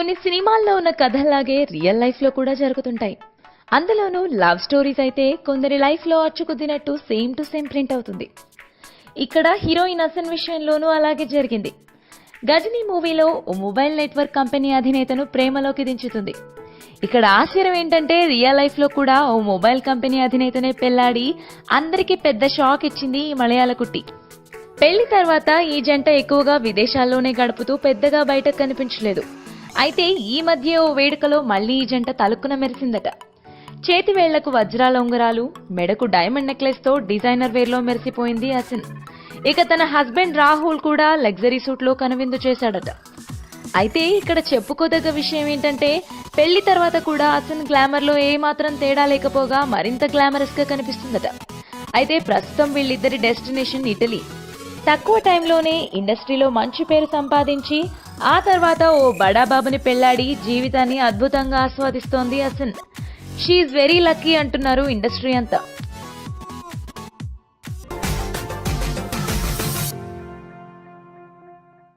కొన్ని సినిమాల్లో ఉన్న కథల్లాగే రియల్ లైఫ్లో కూడా జరుగుతుంటాయి. అందులోనూ లవ్ స్టోరీస్ అయితే కొందరి లైఫ్లో అచ్చుకుద్దినట్టు సేమ్ టు సేమ్ ప్రింట్ అవుతుంది. ఇక్కడ హీరోయిన్ అసన్ విషయంలోనూ అలాగే జరిగింది. గజనీ మూవీలో ఓ మొబైల్ నెట్వర్క్ కంపెనీ అధినేతను ప్రేమలోకి దించుతుంది. ఇక్కడ ఆశ్చర్యం ఏంటంటే రియల్ లైఫ్లో కూడా ఓ మొబైల్ కంపెనీ అధినేతనే పెళ్ళాడి అందరికీ పెద్ద షాక్ ఇచ్చింది ఈ మలయాళ కుట్టి. పెళ్ళి తర్వాత ఈ జంట ఎక్కువగా విదేశాల్లోనే గడుపుతూ పెద్దగా బయటకు కనిపించలేదు. అయితే ఈ మధ్య ఓ వేడుకలో మళ్ళీ ఈ జంట తలుక్కున మెరిసిందట. చేతి వేళ్ళకు వజ్రాల ఉంగరాలు మెడకు డైమండ్ నెక్లెస్తో డిజైనర్ వేర్లో మెరిసిపోయింది అసిన్. ఇక తన హస్బెండ్ రాహుల్ కూడా లగ్జరీ సూట్లో కనువిందు చేశాడట. అయితే ఇక్కడ చెప్పుకోదగ్గ విషయం ఏంటంటే పెళ్ళి తర్వాత కూడా అసిన్ గ్లామర్లో తేడా లేకపోగా మరింత గ్లామరస్గా కనిపిస్తుందట. అయితే ప్రస్తుతం వీళ్ళిద్దరి డెస్టినేషన్ ఇటలీ. తక్కువ టైంలోనే ఇండస్ట్రీలో మంచి పేరు సంపాదించి ఆ తర్వాత ఓ బడాబాబుని పెళ్ళాడి జీవితాన్ని అద్భుతంగా ఆస్వాదిస్తోంది అసిన్ షీఈ్ వెరీ లక్కీ అంటున్నారు ఇండస్ట్రీ అంతా.